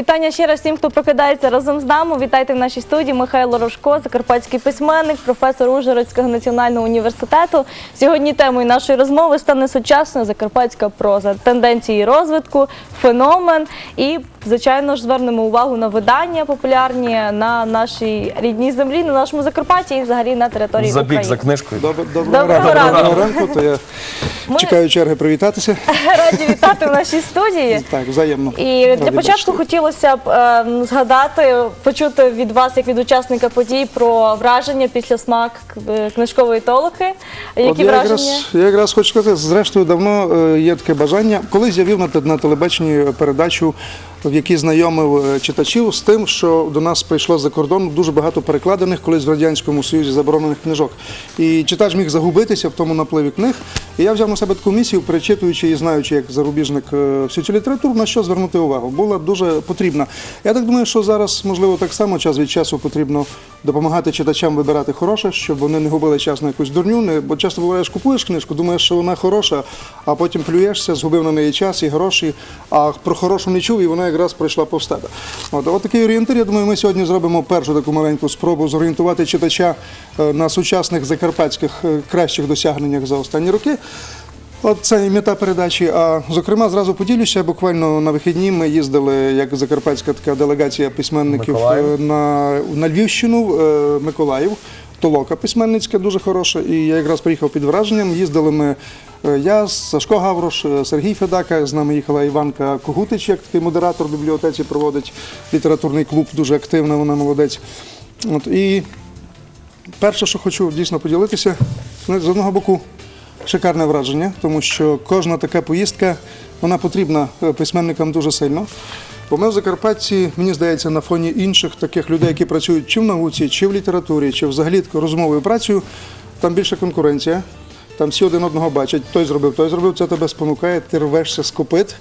Вітання ще раз всім, хто прокидається разом з нами. Вітайте в нашій студії Михайло Рожко, закарпатський письменник, професор Ужгородського національного університету. Сьогодні темою нашої розмови стане сучасна закарпатська проза, тенденції розвитку, феномен. І, звичайно ж, звернемо увагу на видання популярні на нашій рідній землі, на нашому Закарпатті і взагалі на території Забіг України. за книжкою. Доброго, Доброго доброго ранку. ранку. Доброго ранку. То я Ми- чекаю черги привітатися. Раді вітати в нашій студії. Так, взаємно. І для Раді початку бачити. Хотілося б е, згадати, почути від вас, як від учасника подій, про враження після смак е, книжкової толоки. Які От я враження? якраз, я якраз хочу сказати, зрештою, давно е, є таке бажання. Колись з'явив на, те- на телебаченні передачу, в якій знайомив е, читачів з тим, що до нас прийшло з-за кордону дуже багато перекладених колись в Радянському Союзі заборонених книжок. І читач міг загубитися в тому напливі книг. І я взяв на себе таку місію, перечитуючи і знаючи, як зарубіжник е, всю цю літературу, на що звернути увагу. Була дуже потрібна. Я так думаю, що зараз, можливо, так само час від часу потрібно допомагати читачам вибирати хороше, щоб вони не губили час на якусь дурню. Бо часто буваєш, купуєш книжку, думаєш, що вона хороша, а потім плюєшся, згубив на неї час і гроші, а про хорошу не чув, і вона якраз пройшла повз тебе. От, от такий орієнтир, я думаю, ми сьогодні зробимо першу таку маленьку спробу зорієнтувати читача е, на сучасних закарпатських е, кращих досягненнях за останні роки. От це і мета передачі. А зокрема, зразу поділюся. Буквально на вихідні ми їздили як закарпатська така делегація письменників Миколаїв. е, на, на Львівщину, Миколаїв. Толока письменницька дуже хороша. І я якраз приїхав під враженням. Їздили ми е, я, Сашко Гаврош, е, Сергій Федака. З нами їхала Іванка Когутич, як такий модератор в бібліотеці проводить літературний клуб, дуже активна, вона молодець. От, і перше, що хочу дійсно поділитися, ну, з одного боку, шикарне враження, тому що кожна така поїздка вона потрібна е, письменникам дуже сильно. Бо ми в Закарпатті, мені здається, на фоні інших таких людей, які працюють чи в науці, чи в літературі, чи взагалі розмовою працею, там більша конкуренція. Там всі один одного бачать, той зробив, той зробив, це тебе спонукає, ти рвешся з копит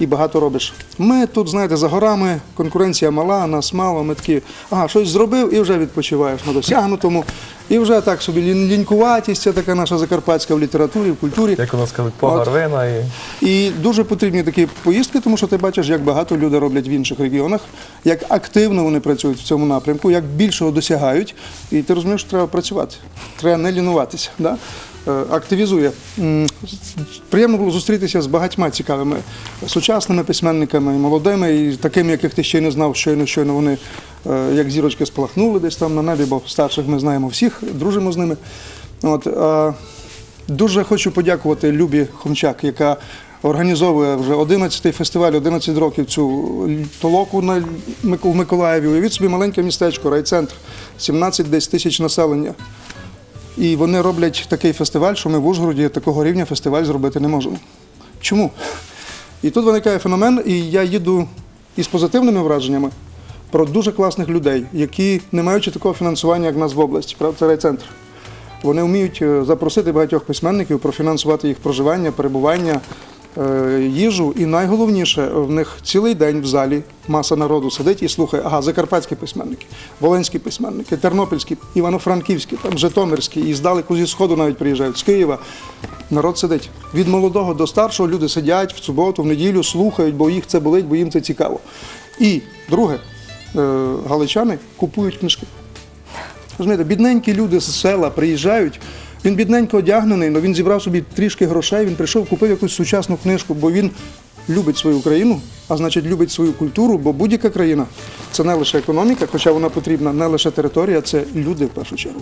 і багато робиш. Ми тут, знаєте, за горами, конкуренція мала, нас мало, ми такі, ага, щось зробив і вже відпочиваєш на досягнутому. І вже так собі лін- лінькуватість, це така наша закарпатська в літературі, в культурі. Як у нас кажуть, погарвина і І дуже потрібні такі поїздки, тому що ти бачиш, як багато люди роблять в інших регіонах, як активно вони працюють в цьому напрямку, як більшого досягають. І ти розумієш, що треба працювати, треба не лінуватися. Да? Е, Активізує. Приємно було зустрітися з багатьма цікавими сучасними письменниками, і молодими, і такими, яких ти ще й не знав, щойно щойно вони е, як зірочки спалахнули десь там на небі, бо старших ми знаємо всіх, дружимо з ними. От, Дуже хочу подякувати Любі Хомчак, яка організовує вже 11-й фестиваль, 11 років цю толоку на в Миколаєві. Уявіть собі маленьке містечко, райцентр, 17 десь тисяч населення. І вони роблять такий фестиваль, що ми в Ужгороді такого рівня фестиваль зробити не можемо. Чому? І тут виникає феномен, і я їду із позитивними враженнями про дуже класних людей, які, не маючи такого фінансування, як в нас в області, правда, це райцентр. Вони вміють е, запросити багатьох письменників, профінансувати їх проживання, перебування, їжу. І найголовніше, в них цілий день в залі маса народу сидить і слухає, ага, закарпатські письменники, волинські письменники, тернопільські, івано-франківські, там, житомирські, і здалеку зі сходу навіть приїжджають, з Києва. Народ сидить. Від молодого до старшого люди сидять в суботу, в неділю, слухають, бо їх це болить, бо їм це цікаво. І друге, е, галичани купують книжки. Розумієте, бідненькі люди з села приїжджають. Він бідненько одягнений, але він зібрав собі трішки грошей, він прийшов, купив якусь сучасну книжку, бо він любить свою країну, а значить любить свою культуру, бо будь-яка країна це не лише економіка, хоча вона потрібна, не лише територія, це люди в першу чергу.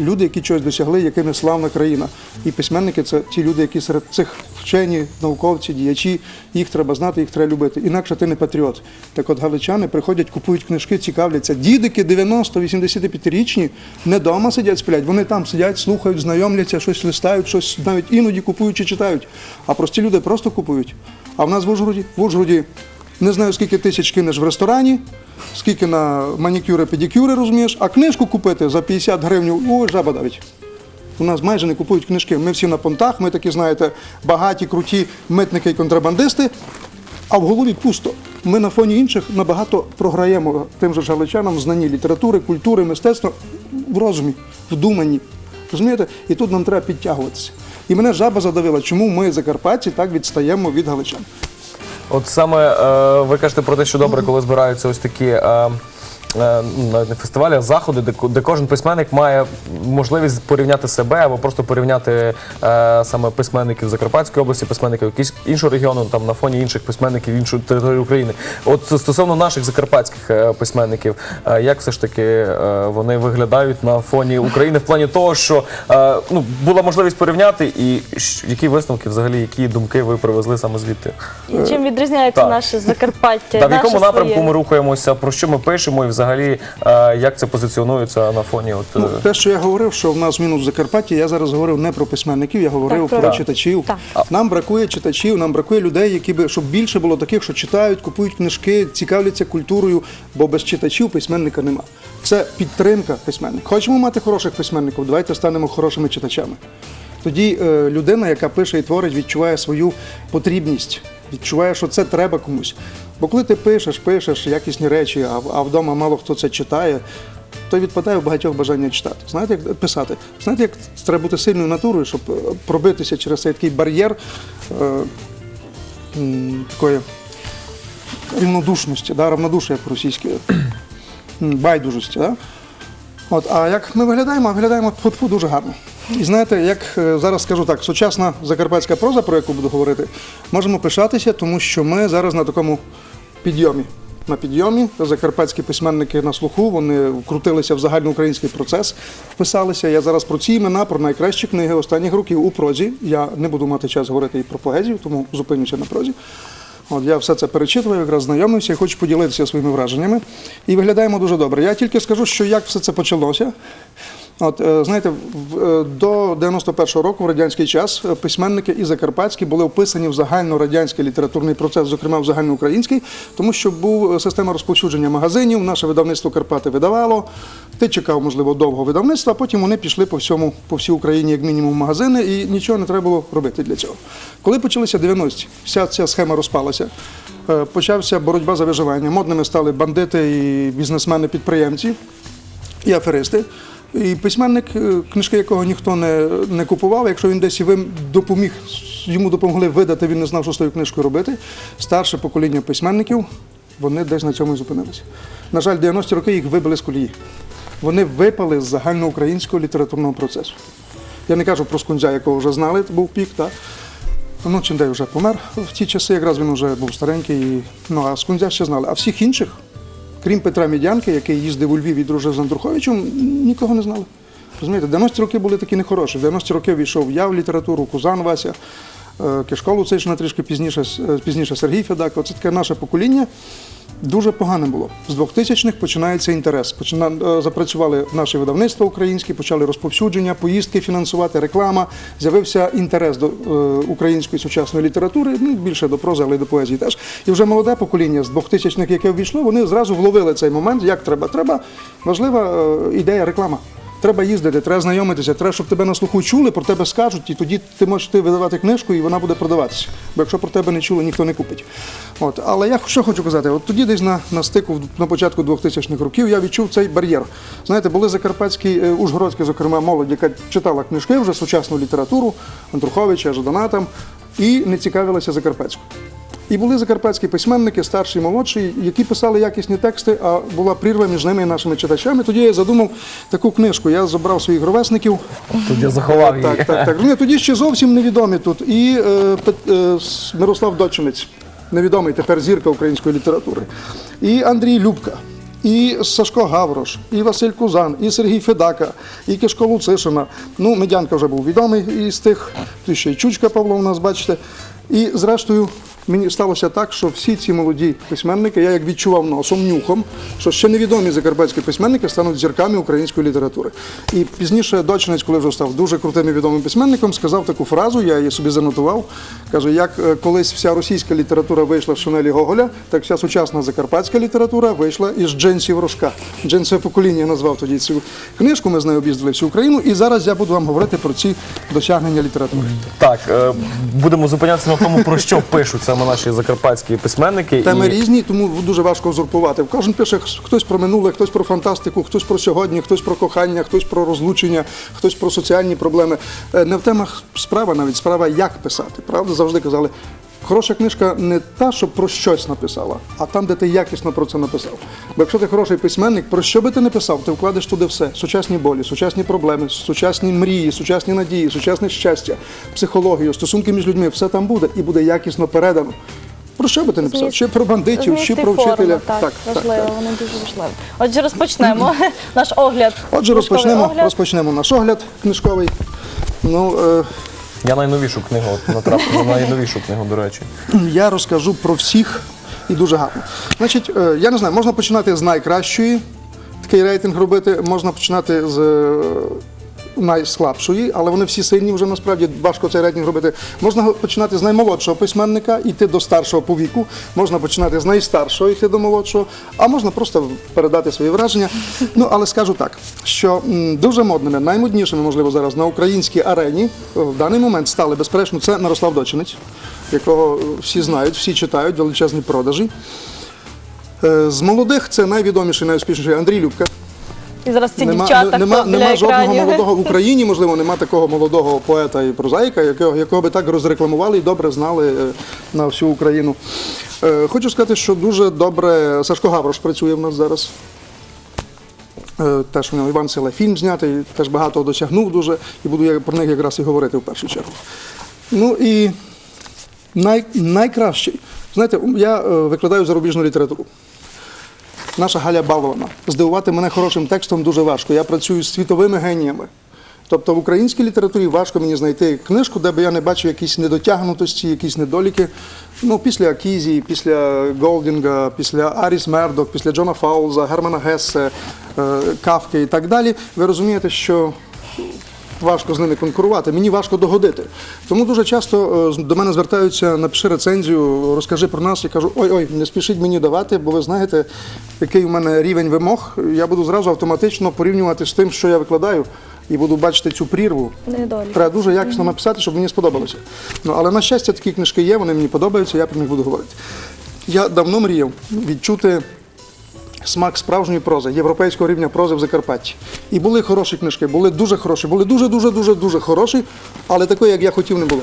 Люди, які чогось досягли, якими славна країна. І письменники це ті люди, які серед цих вчені, науковці, діячі, їх треба знати, їх треба любити. Інакше ти не патріот. Так от галичани приходять, купують книжки, цікавляться. Дідики 90-85-річні не вдома сидять, сплять. Вони там сидять, слухають, знайомляться, щось листають, щось навіть іноді купують чи читають. А прості люди просто купують. А в нас в Ужгороді, в Ужгороді не знаю, скільки тисяч кинеш в ресторані, скільки на манікюри, педикюри, розумієш, а книжку купити за 50 гривень, ой, жаба давить. У нас майже не купують книжки. Ми всі на понтах, ми такі, знаєте, багаті, круті митники і контрабандисти, а в голові пусто. Ми на фоні інших набагато програємо тим же галичанам в знанні літератури, культури, мистецтва в розумі, в думанні. Розумієте? І тут нам треба підтягуватися. І мене жаба задавила, чому ми, закарпатці, так відстаємо від галичан. От саме е, ви кажете про те, що добре, коли збираються ось такі. Е, навіть не фестивалі, а заходи, де, ко- де кожен письменник має можливість порівняти себе або просто порівняти е, саме письменників Закарпатської області, письменників іншого регіону, там на фоні інших письменників іншої території України. От стосовно наших закарпатських е, письменників, е, як все ж таки е, вони виглядають на фоні України в плані того, що е, ну, була можливість порівняти, і щ- які висновки, взагалі, які думки ви привезли саме звідти? І чим відрізняється Так. наше Закарпаття? Та в наше якому напрямку своє? ми рухаємося, про що ми пишемо, і взагалі е, як це позиціонується на фоні? От Ну, е, те, що я говорив, що в нас мінус в Закарпатті, я зараз говорив не про письменників, я говорив Так, про про- читачів. Так. Нам бракує читачів, нам бракує людей, які би щоб більше було таких, що читають, купують книжки, цікавляться культурою, бо без читачів письменника нема. Це підтримка письменника. Хочемо мати хороших письменників, давайте станемо хорошими читачами. Тоді е, людина, яка пише і творить, відчуває свою потрібність, відчуває, що це треба комусь. Бо коли ти пишеш, пишеш якісні речі, а, а вдома мало хто це читає, то відпадає багатьох бажання читати. Знаєте, як писати? Знаєте, як треба бути сильною натурою, щоб е, пробитися через цей такий бар'єр е, такої рівнодушності, да, равнодушя, як по-російськи, байдужості. Да? От, а як ми виглядаємо, виглядаємо тьфу-тьфу, дуже гарно. І знаєте, як е, зараз скажу так, сучасна закарпатська проза, про яку буду говорити, можемо пишатися, тому що ми зараз на такому підйомі. На підйомі закарпатські письменники на слуху, вони вкрутилися в загальноукраїнський процес, вписалися. Я зараз про ці імена, про найкращі книги останніх років у прозі. Я не буду мати час говорити і про поезію, тому зупинюся на прозі. От я все це перечитував, якраз знайомився і хочу поділитися своїми враженнями. І виглядаємо дуже добре. Я тільки скажу, що як все це почалося. От, е, знаєте, е, до 91-го року, в радянський час, е, письменники і закарпатські були вписані в загальнорадянський літературний процес, зокрема в загальноукраїнський, тому що був система розповсюдження магазинів, наше видавництво Карпати видавало. Ти чекав, можливо, довго видавництва, а потім вони пішли по всьому, по всій Україні, як мінімум, магазини, і нічого не треба було робити для цього. Коли почалися 90-ті, вся ця схема розпалася. Почався боротьба за виживання. Модними стали бандити і бізнесмени-підприємці і аферисти. І письменник, е, книжки якого ніхто не, не купував, якщо він десь і допоміг, йому допомогли видати, він не знав, що з тою книжкою робити. Старше покоління письменників, вони десь на цьому і зупинилися. На жаль, 90-ті роки їх вибили з колії. Вони випали з загальноукраїнського літературного процесу. Я не кажу про Скунзя, якого вже знали, це був пік, так? Ну, Чіндей вже помер в ті часи, якраз він вже був старенький. Ну, а Скунзя ще знали. А всіх інших, крім Петра Мідянки, який їздив у Львів і дружив з Андруховичем, нікого не знали. Розумієте, 90-ті роки були такі нехороші. В 90-ті роки війшов я в літературу, Кузан Вася, е, Кишко Луцишина трішки пізніше, е, пізніше Сергій Федак. Оце таке наше покоління. Дуже погано було. З 2000-х починається інтерес. Почина... е, Запрацювали наші видавництва українські, почали розповсюдження, поїздки фінансувати, реклама. З'явився інтерес до е, української сучасної літератури, ну більше до прози, але й до поезії теж. І вже молоде покоління з 2000-х, яке ввійшло, вони зразу вловили цей момент. Як треба? Треба важлива е, ідея реклама. Треба їздити, треба знайомитися, треба, щоб тебе на слуху чули, про тебе скажуть, і тоді ти можеш ти видавати книжку, і вона буде продаватися. Бо якщо про тебе не чули, ніхто не купить. От. Але я що хочу казати, от тоді десь на, на стику на початку 2000-х років я відчув цей бар'єр. Знаєте, були закарпатські, е, ужгородські, зокрема, молодь, яка читала книжки, вже сучасну літературу, Андруховича, Жадана там, і не цікавилася закарпатською. І були закарпатські письменники, старші і молодші, які писали якісні тексти, а була прірва між ними і нашими читачами. Тоді я задумав таку книжку. Я забрав своїх ровесників. Тут я заховав її. Так, так, так. Ні, тоді ще зовсім невідомі тут. І е, е, Мирослав Дочинець, невідомий тепер зірка української літератури. І Андрій Любка. І Сашко Гаврош, і Василь Кузан, і Сергій Федака, і Кишко Луцишина. Ну, Медянка вже був відомий із тих, тут ще й Чучка Павло у нас, бачите. І зрештою, мені сталося так, що всі ці молоді письменники, я як відчував носом, нюхом, що ще невідомі закарпатські письменники стануть зірками української літератури. І пізніше дочинець, коли вже став дуже крутим і відомим письменником, сказав таку фразу, я її собі занотував. Каже, як е, колись вся російська література вийшла з Шанелі Гоголя, так вся сучасна закарпатська література вийшла із джинсів Рожка. Джинсове покоління назвав тоді цю книжку. Ми з нею об'їздили всю Україну. І зараз я буду вам говорити про ці досягнення літератури. Так, е, будемо зупинятися на тому, про що пишуть саме наші закарпатські письменники. Теми І- різні, тому дуже важко узурпувати. Кожен пише хтось про минуле, хтось про фантастику, хтось про сьогодні, хтось про кохання, хтось про розлучення, хтось про соціальні проблеми. Е, Не в темах справа, навіть справа, як писати. Правда, завжди казали, Хороша книжка не та, що про щось написала, а там, де ти якісно про це написав. Бо якщо ти хороший письменник, про що би ти не писав, ти вкладеш туди все: сучасні болі, сучасні проблеми, сучасні мрії, сучасні надії, сучасне щастя, психологію, стосунки між людьми, все там буде і буде якісно передано. Про що би ти не писав? Чи про бандитів, чи про форма, вчителя. Так, важливо, вони дуже важливі. Отже, розпочнемо наш огляд. Отже, розпочнемо, огляд. розпочнемо наш огляд книжковий. Ну, е, Я найновішу книгу от натрапив на найновішу книгу, до речі. я розкажу про всіх і дуже гарно. Значить, е, я не знаю, можна починати з найкращої, такий рейтинг робити, можна починати з е, найслабшої, але вони всі сильні вже насправді важко цей рейтинг робити. Можна починати з наймолодшого письменника, йти до старшого по віку, можна починати з найстаршого, йти до молодшого, а можна просто передати свої враження. Ну, але скажу так, що дуже модними, наймоднішими, можливо, зараз на українській арені е, в даний момент стали безперечно, це Мирослав Дочинець, якого е, всі знають, всі читають, величезні продажі. Е, З молодих це найвідоміший, найуспішніший Андрій Любка. І зараз ці Нема, дівчата нема, хто біля жодного екранів. молодого в Україні, можливо, нема такого молодого поета і прозаїка, якого, якого би так розрекламували і добре знали е, на всю Україну. Е, Хочу сказати, що дуже добре Сашко Гаврош працює в нас зараз. Е, Теж у нього Іван Селе фільм знятий, теж багато досягнув дуже, і буду я про них якраз і говорити в першу чергу. Ну і най, найкращий. Знаєте, я викладаю зарубіжну літературу. Наша Галя Балована. Здивувати мене хорошим текстом дуже важко. Я працюю з світовими геніями. Тобто в українській літературі важко мені знайти книжку, де би я не бачив якісь недотягнутості, якісь недоліки. Ну, після Акізії, після Голдінга, після Аріс Мердок, після Джона Фаулза, Германа Гессе, е, Кавки і так далі. Ви розумієте, що важко з ними конкурувати, мені важко догодити. Тому дуже часто е, до мене звертаються, напиши рецензію, розкажи про нас. Я кажу, ой-ой, не спішіть мені давати, бо ви знаєте, який у мене рівень вимог. Я буду зразу автоматично порівнювати з тим, що я викладаю, і буду бачити цю прірву. Недолік. Треба дуже якісно написати, щоб мені сподобалося. Ну, але на щастя, такі книжки є, вони мені подобаються, я про них буду говорити. Я давно мріяв відчути смак справжньої прози, європейського рівня прози в Закарпатті. І були хороші книжки, були дуже хороші, були дуже, дуже, дуже, хороші, але такої, як я хотів, не було.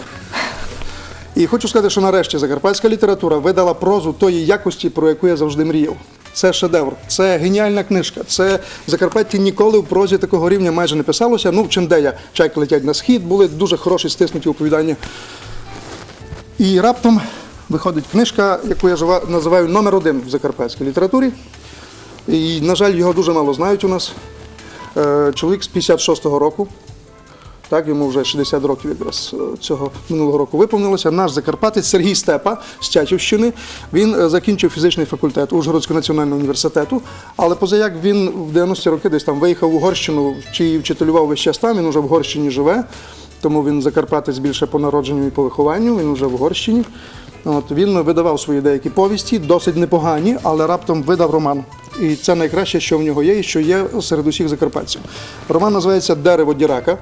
І хочу сказати, що нарешті закарпатська література видала прозу тої якості, про яку я завжди мріяв. Це шедевр, це геніальна книжка. Це в Закарпатті ніколи в прозі такого рівня майже не писалося. Ну, в Чендея чайки летять на схід, були дуже хороші стиснуті оповідання. І раптом виходить книжка, яку я називаю номер один в закарпатській літературі. І, на жаль, його дуже мало знають у нас. Е, Чоловік з 56-го року. Так, йому вже 60 років якраз е, цього минулого року виповнилося. Наш закарпатець Сергій Степа з Чачівщини. Він е, закінчив фізичний факультет Ужгородського національного університету. Але позаяк він в 90-ті роки десь там виїхав в Угорщину, чи вчителював весь час там. Він уже в Угорщині живе. Тому він закарпатець більше по народженню і по вихованню. Він вже в Угорщині. От він видавав свої деякі повісті, досить непогані, але раптом видав роман. І це найкраще, що в нього є, і що є серед усіх закарпатців. Роман називається Дерево Дірака.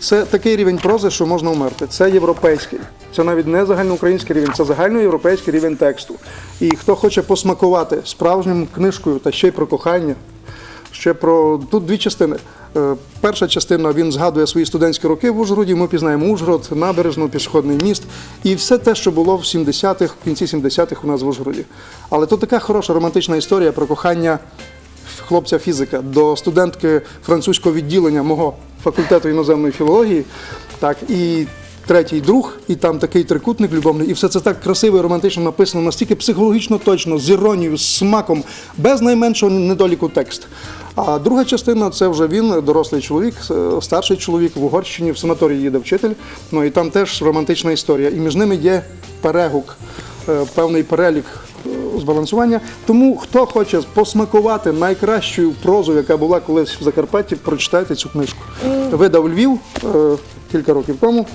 Це такий рівень прози, що можна вмерти. Це європейський. Це навіть не загальноукраїнський рівень, це загальноєвропейський рівень тексту. І хто хоче посмакувати справжнім книжкою та ще й про кохання, ще про тут дві частини. Е, Перша частина він згадує свої студентські роки в Ужгороді. Ми пізнаємо Ужгород, набережну, пішохідний міст і все те, що було в 70-х, в кінці 70-х у нас в Ужгороді. Але тут така хороша романтична історія про кохання хлопця фізика до студентки французького відділення мого факультету іноземної філології. Так, і третій друг, і там такий трикутник любовний, і все це так красиво і романтично написано, настільки психологічно точно, з іронією, з смаком, без найменшого недоліку текст. А друга частина це вже він, дорослий чоловік, е, старший чоловік в Угорщині, в санаторії їде вчитель. Ну і там теж романтична історія. І між ними є перегук, е, певний перелік е, збалансування. Тому хто хоче посмакувати найкращу прозу, яка була колись в Закарпатті, прочитайте цю книжку. Видав Львів кілька років тому.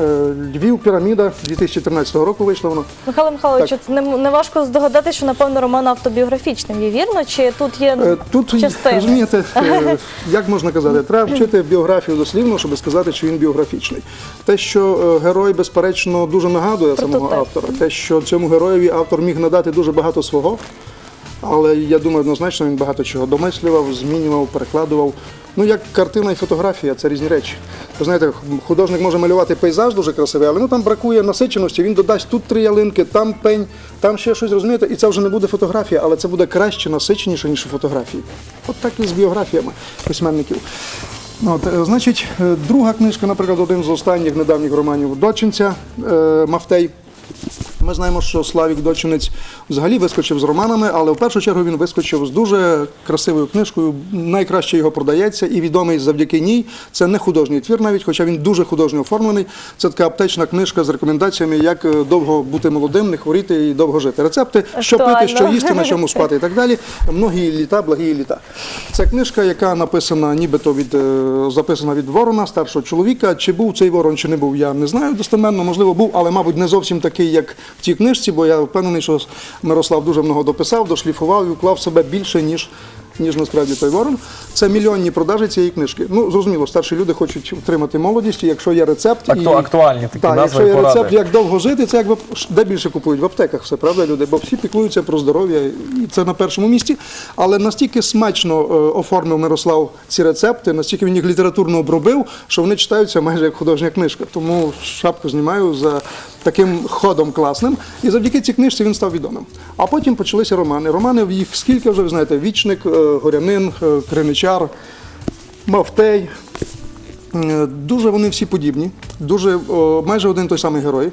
Е, Львів, піраміда 2013 року вийшла воно. Михайло Михайлович, це не, не важко здогадати, що напевно роман автобіографічним є вірно? Чи тут є Е, Тут частини? розумієте, е, як можна казати, треба вчити біографію дослівно, щоб сказати, що він біографічний. Те, що герой, безперечно, дуже нагадує самого автора, те, що цьому героєві автор міг надати дуже багато свого. Але я думаю, однозначно він багато чого домислював, змінював, перекладував. Ну, як картина і фотографія, це різні речі. Ви знаєте, художник може малювати пейзаж дуже красивий, але ну там бракує насиченості. Він додасть тут три ялинки, там пень, там ще щось розумієте, і це вже не буде фотографія, але це буде краще, насиченіше, ніж фотографії. От так і з біографіями письменників. От, е, значить, е, друга книжка, наприклад, один з останніх недавніх романів Дочинця е, Мафтей. Ми знаємо, що Славік Дочинець взагалі вискочив з романами, але в першу чергу він вискочив з дуже красивою книжкою. Найкраще його продається і відомий завдяки ній. Це не художній твір, навіть, хоча він дуже художньо оформлений. Це така аптечна книжка з рекомендаціями, як е, довго бути молодим, не хворіти і довго жити. Рецепти, що пити, що їсти, на чому спати і так далі. Многі літа, благі літа. Це книжка, яка написана, нібито від е, записана від ворона, старшого чоловіка. Чи був цей ворон, чи не був, я не знаю достеменно. Можливо, був, але, мабуть, не зовсім такий, як в тій книжці, бо я впевнений, що Мирослав дуже много дописав, дошліфував і вклав себе більше, ніж. Ніж насправді той ворон. Це мільйонні продажі цієї книжки. Ну, зрозуміло, старші люди хочуть втримати молодість, і якщо є рецепт. Акту- і... актуальні такі так, назви якщо є поради. рецепт, як довго жити, це як в- де більше купують в аптеках, все правда, люди, бо всі піклуються про здоров'я, і це на першому місці. Але настільки смачно е, оформив Мирослав ці рецепти, настільки він їх літературно обробив, що вони читаються майже як художня книжка. Тому шапку знімаю за таким ходом класним. І завдяки цій книжці він став відомим. А потім почалися романи. Романи в їх скільки вже ви знаєте: Вічник, е, Горянин, е, Криничар, Мавтей. Е, Дуже вони всі подібні, дуже майже один той самий герой.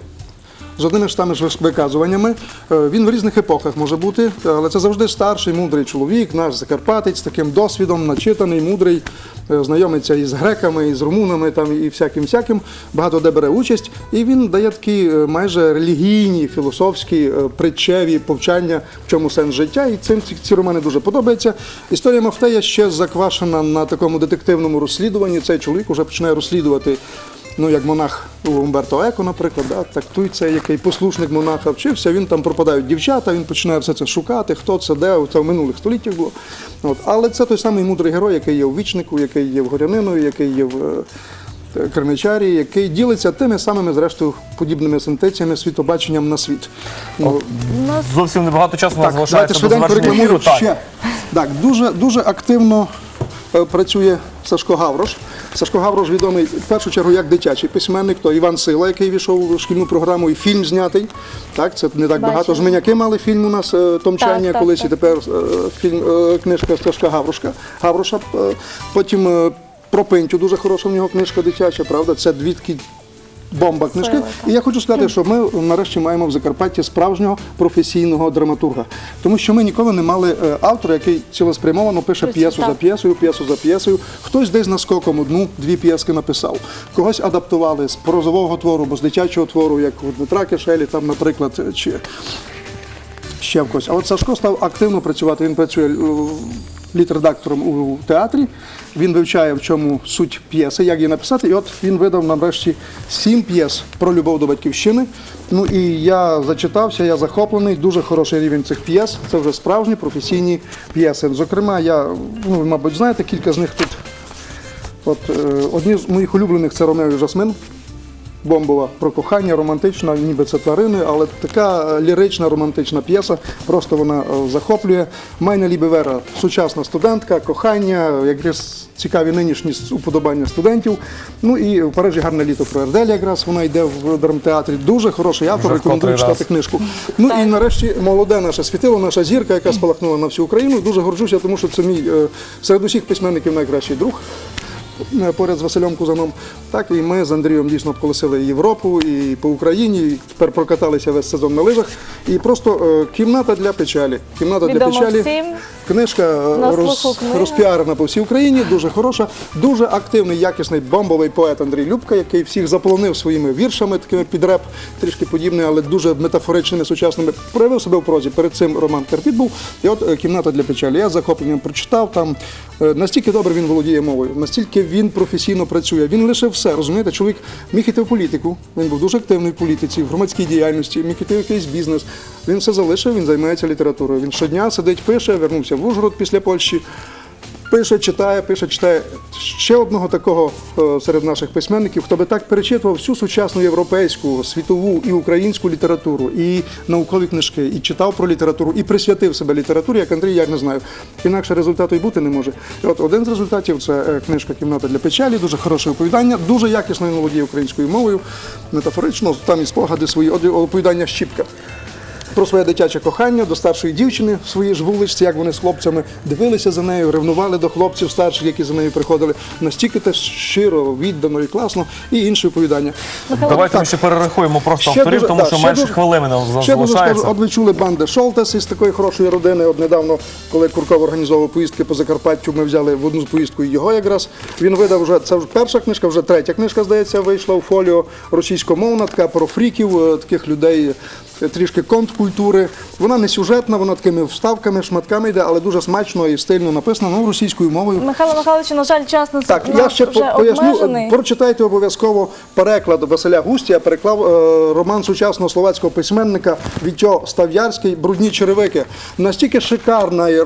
З одними ж тими ж виказуваннями. Е, Він в різних епохах може бути, але це завжди старший, мудрий чоловік, наш закарпатець, таким досвідом, начитаний, мудрий, е, знайомиться і з греками, і з румунами, там, і всяким всяким, багато де бере участь. І він дає такі е, майже релігійні, філософські, притчеві повчання, в чому сенс життя. І цим ці, ці романи дуже подобаються. Історія Мафтея ще заквашена на такому детективному розслідуванні. Цей чоловік вже починає розслідувати. Ну, як монах у Умберто Еко, наприклад, да, так той це який послушник монаха вчився, він там пропадають дівчата, він починає все це шукати, хто це, де, це в минулих століттях було. От. Але це той самий мудрий герой, який є у вічнику, який є в горянину, який є в е, Кремичарі, який ділиться тими самими, зрештою, подібними сентенціями, світобаченням на світ. Ну, Зовсім небагато часу у нас так, залишається до завершення ефіру. Так. ще. Так, дуже, дуже активно е, працює Сашко Гаврош. Сашко Гаврош відомий в першу чергу як дитячий письменник, то Іван Сила, який війшов у шкільну програму, і фільм знятий. Так, це не так багато. Зменяки Жменяки мали фільм у нас е, Томчання Так, так, колись, і тепер е, фільм, е, книжка Сашка Гаврошка. Гавроша. Потім про Пинтю дуже хороша в нього книжка дитяча, правда? Це дві такі бомба книжки. І я хочу сказати, що ми нарешті маємо в Закарпатті справжнього професійного драматурга. Тому що ми ніколи не мали е, автора, який цілеспрямовано пише п'єсу за п'єсою, п'єсу за п'єсою. Хтось десь наскоком одну-дві п'єски написав. Когось адаптували з прозового твору, або з дитячого твору, як у Дмитра Кишелі, там, наприклад, чи ще в когось. А от Сашко став активно працювати. Він працює е, літредактором у театрі. Він вивчає, в чому суть п'єси, як її написати. І от він видав нам врешті сім п'єс про любов до батьківщини. Ну і я зачитався, я захоплений. Дуже хороший рівень цих п'єс. Це вже справжні професійні п'єси. Зокрема, я, ну, ви, мабуть, знаєте, кілька з них тут. От е, одні з моїх улюблених це Ромео і Жасмин. Бомбова про кохання, романтична, ніби це тварини, але така е, лірична романтична п'єса. Просто вона е, захоплює. Майна Лібевера, сучасна студентка, кохання, якраз цікаві нинішні уподобання студентів. Ну і в Парижі гарне літо про Ердель, якраз вона йде в драмтеатрі. Дуже хороший автор, рекомендую раз. читати книжку. Ну і нарешті молоде наше світило, наша зірка, яка спалахнула на всю Україну. Дуже горжуся, тому що це мій е, серед усіх письменників найкращий друг. Е, Поряд з Василем Кузаном, так і ми з Андрієм дійсно обколесили Європу, і по Україні. І тепер прокаталися весь сезон на лижах. І просто е, кімната для печалі. Кімната для Відомо печалі. всім. Книжка е, роз, розпіарена по всій Україні, дуже хороша, дуже активний, якісний бомбовий поет Андрій Любка, який всіх заполонив своїми віршами, такими підреп, трішки подібними, але дуже метафоричними, сучасними. Проявив себе в прозі. Перед цим Роман Карпіт був. І от е, кімната для печалі. Я з захопленням прочитав там. е, Настільки добре він володіє мовою, настільки він професійно працює. Він лише все, розумієте, чоловік міг іти в політику. Він був дуже активний в політиці, в громадській діяльності, міг іти в якийсь бізнес. Він все залишив, він займається літературою. Він щодня сидить, пише, вернувся в Ужгород після Польщі. Пише, читає, пише, читає. Ще одного такого е, серед наших письменників, хто би так перечитував всю сучасну європейську, світову і українську літературу, і наукові книжки, і читав про літературу, і присвятив себе літературі, як Андрій, я не знаю. Інакше результату й бути не може. І от один з результатів це е, книжка Кімната для печалі, дуже хороше оповідання, дуже якісно володіє українською мовою, метафорично, там і спогади свої, оповідання Щіпка про своє дитяче кохання до старшої дівчини в своїй ж вуличці, як вони з хлопцями дивилися за нею, ревнували до хлопців старших, які за нею приходили. Настільки те щиро, віддано і класно, і інші оповідання. Давайте ми ще перерахуємо просто Ще авторів, дуже- тому так, що ще менше дуже- хвилини нам Ще дуже скажу, от ви чули банди Шолтес із такої хорошої родини. От недавно, коли Курков організовував поїздки по Закарпаттю, ми взяли в одну з поїздку його якраз. Він видав вже це вже перша книжка, вже третя книжка, здається, вийшла у фоліо російськомовна, така про фріків, е, таких людей. Трішки контркультури. Вона не сюжетна, вона такими вставками, шматками йде, але дуже смачно і стильно написана, ну, російською мовою. Михайло Михайлович, на жаль, час нас, Так, я ще вже поясню. обмежений. Прочитайте обов'язково переклад Василя Густія. Переклав е, роман сучасного словацького письменника Вітьо Став'ярський Брудні черевики. Настільки шикарний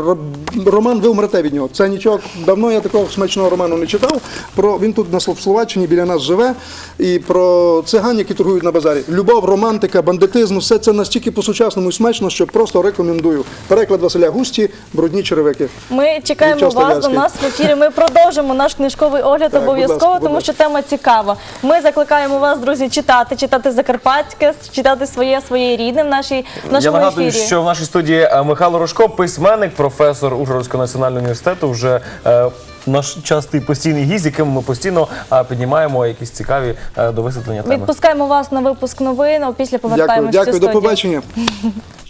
роман, ви вмрете від нього. Це нічого давно я такого смачного роману не читав. Про він тут на Слов- Словаччині біля нас живе. І про циган, які торгують на базарі. Любов, романтика, бандитизм, все це настільки по-сучасному і смачно, що просто рекомендую. Переклад Василя Густі Брудні черевики. Ми чекаємо вас до нас в ефірі. Ми продовжимо наш книжковий огляд Так, будь обов'язково, ласка, будь тому ласка. що тема цікава. Ми закликаємо вас, друзі, читати, читати закарпатське, читати своє своє рідне в нашій в Я нашому нагадую, ефірі. що в нашій студії е, Михайло Рожко, письменник, професор Ужгородського національного університету, вже е, наш частий постійний гість, з яким ми постійно піднімаємо якісь цікаві е, до висвітлення теми. Відпускаємо вас на випуск новин, а після повертаємося в цю дякую, до побачення.